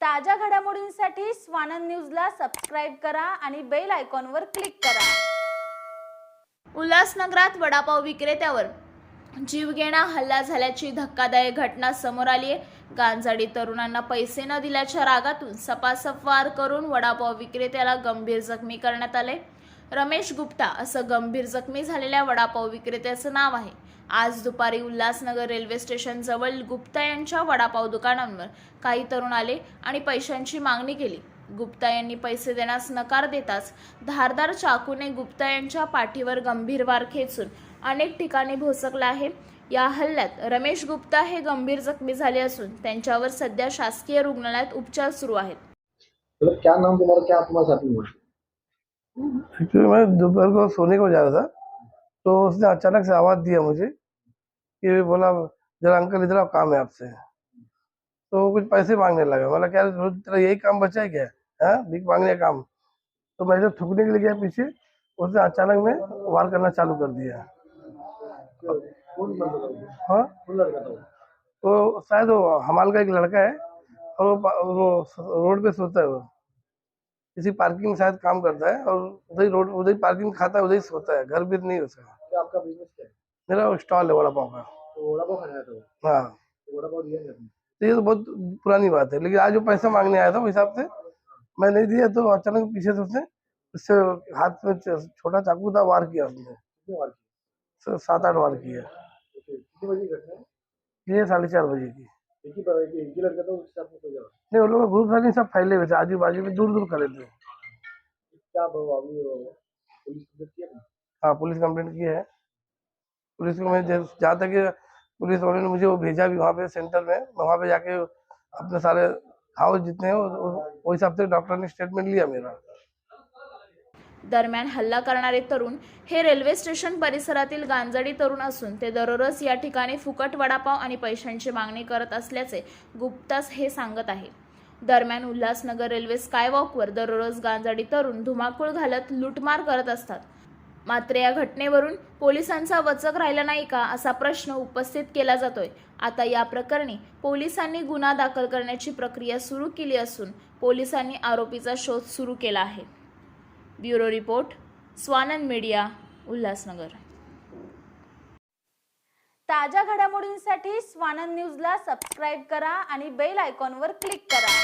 ताज्या घडामोडींसाठी स्वानंद न्यूजला सबस्क्राईब करा आणि बेल आयकॉनवर क्लिक करा. उल्हासनगरात वडापाव विक्रेत्यावर जीवघेणा हल्ला झाल्याची धक्कादायक घटना समोर आली आहे. गांजाडी तरुणांना पैसे न दिल्याच्या रागातून सपासप वार करून वडापाव विक्रेत्याला गंभीर जखमी करण्यात आले. रमेश गुप्ता असं गंभीर जखमी झालेल्या वडापाव विक्रेत्याचं नाव आहे. आज दुपारी उल्हासनगर रेल्वे स्टेशन जवळ गुप्ता यांच्या वडापाव दुकानांवर काही तरुण आले आणि पैशांची मागणी केली. गुप्ता यांनी पैसे देण्यास नकार देताच धारदार चाकूने गुप्ता यांच्या पाठीवर गंभीर वार खेचून अनेक ठिकाणी भोसकला आहे. या हल्ल्यात रमेश गुप्ता हे गंभीर जखमी झाले असून त्यांच्यावर सध्या शासकीय रुग्णालयात उपचार सुरू आहेत. क्या नाम तुम्हारा क्या तुम्हारे साथ में हुआ? एक्चुअली मैं दोपहर को सोने को जा रहा था तो उसने अचानक से आवाज़ दिया मुझे कि बोला, जरा अंकल इधर काम है आपसे। तो कुछ पैसे मांगने लगा। बोला, क्या तेरा यही काम बचा है क्या? हाँ भीख मांगने का काम? तो मैं जब थूकने के लिए गया पीछे, उसने अचानक में वार करना चालू कर दिया? हाँ? तो शायद वो हमाल का एक लड़का है, और वो वो रोड पे सोता है वो। किसी पार्किंग शायद काम करता है, और उधर ही रोड, उधर ही पार्किंग खाता है, उधर ही सोता है, घर भी नहीं है उसका। आपका बिज़नेस क्या है? मेरा स्टॉल है वड़ा पाव का। तो वड़ा पाव खाने था हाँ? तो वड़ा पाव दिया तो ये तो बहुत पुरानी बात है लेकिन आज जो पैसा मांगने आया था उस हिसाब से। मैं नहीं दिया तो अचानक पीछे से उसने उससे हाथ में छोटा चाकू था वार किया उसने। सात आठ वार किया ये साढ़े चार बजे की। नहीं वो लोग ग्रुप था सब फैले हुए थे आजू बाजू में दूर दूर खड़े थे। वो? हाँ पुलिस कंप्लेंट की है। पुलिस को मैं जहाँ तक पुलिस वाले ने मुझे वो भेजा भी वहाँ पे सेंटर में वहाँ पे जाके अपने सारे हाउस जितने वो- हिसाब से डॉक्टर ने स्टेटमेंट लिया मेरा। दरम्यान हल्ला करणारे तरुण हे रेल्वे स्टेशन परिसरातील गांजडी तरुण असून ते दररोज या ठिकाणी फुकट वडापाव आणि पैशांची मागणी करत असल्याचे गुप्तास हे सांगत आहे. दरम्यान उल्हासनगर रेल्वे स्कायवॉकवर दररोज गांजाडी तरुण धुमाकूळ घालत लूटमार करत असतात. मात्र या घटनेवरून पोलिसांचा वचक राहिला नाही का असा प्रश्न उपस्थित केला जातोय. आता या प्रकरणी पोलिसांनी गुन्हा दाखल करण्याची प्रक्रिया सुरू केली असून पोलिसांनी आरोपीचा शोध सुरू केला आहे. Bureau report Swanand media Ulhasnagar. ताज्या घडामोडींसाठी स्वानंद न्यूजला सबस्क्राईब करा आणि बेल आयकॉनवर क्लिक करा.